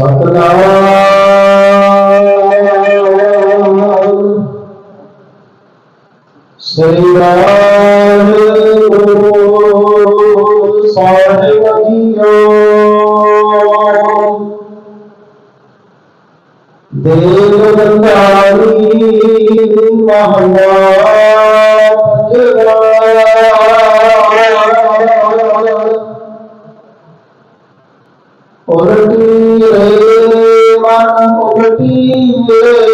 सतनाम श्री राम साहिब देव बंदारी महाराज উলটি রে মন উলটি রে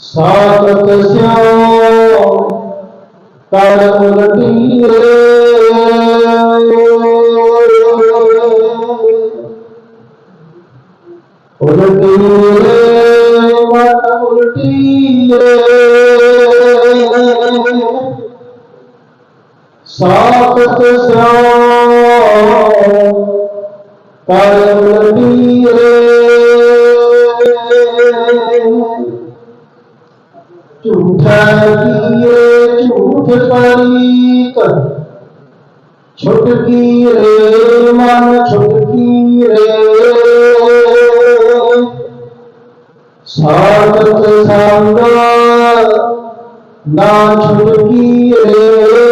সাগত শ্যাও তার উলটি রে উলটি রে सात साखत झूठा किए झूठ कर छुटकी रे मन छुटकी रे साखत सांगा ना छुटकी रे।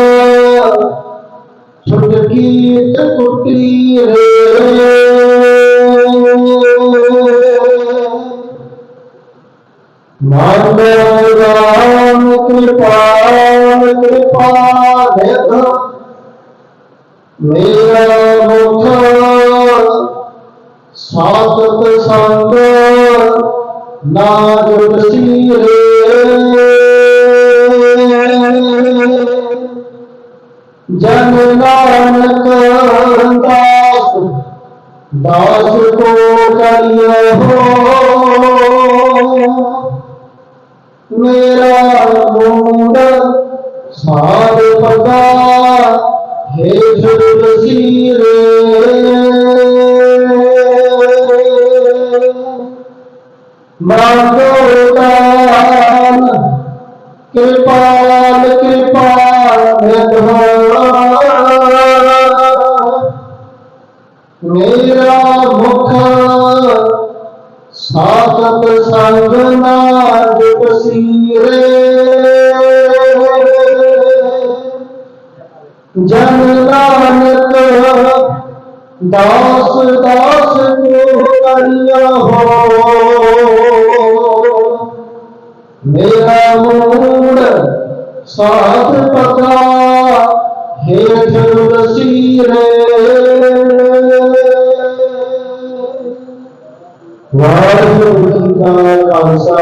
ਤੇ ਟੁੱਟੀ ਰੇ ਰਾਮ ਕਿਰਪਾਲ ਕਿਰਪਾ ਦੇਖ ਮੇਰਾ ਮੁਖ ਸਾਤਤ ਸੰਗ ਨਾ ਜੁਟ ਸੀਰੇ। ਜਨ ਨਾਨਕ ਦਾਸ ਦਾਸ ਕੋ ਕਰਿਓ ਮੇਰਾ ਮੂਡ ਸਾਧ ਪਗਾ ਹੈ ਜੁੜ ਸੀਰੇ। ਦਾਨ ਕਿਰਪਾਲ ਕਿਰਪਾ मेरा मुख सात संग नाद जन नानक दास दास करिया हो। मेरा साध पता हेठ रसीरे वाहिगुरु जी का खालसा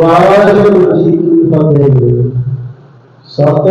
वाहिगुरु जी की फतेह सत